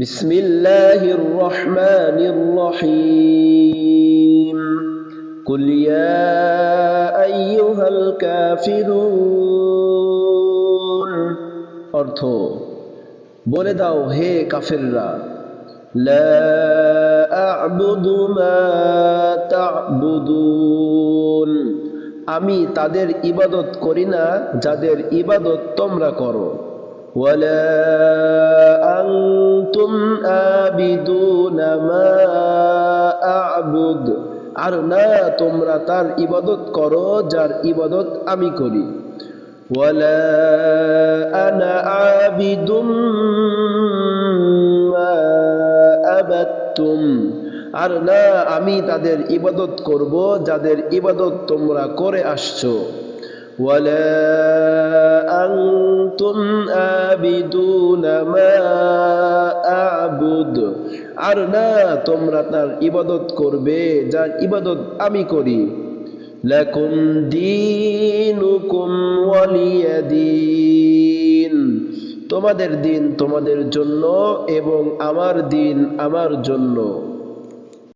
بسم الله الرحمن الرحيم قل يا أيها الكافرون অর্থ বলে দাও হে কাফেররা لا أعبد ما تعبدون আমি তাদের ইবাদত করি না যাদের ইবাদত তোমরা করো ولا أنتم آبدون ما أعبد আর না তোমরা তার ইবাদত করো যার ইবাদত আমি করি ولا أنا عابد ما أبدتم আর না আমি তাদের ইবাদত করব যাদের ইবাদত তোমরা করে আসছো ولا أنتم آبدون ما أعبد আর না তোমরা তার ইবাদত করবে যার ইবাদত আমি করি লাকুম দীনুকুম ওয়ালিয়াদিন তোমাদের দিন তোমাদের জন্য এবং আমার দিন আমার জন্য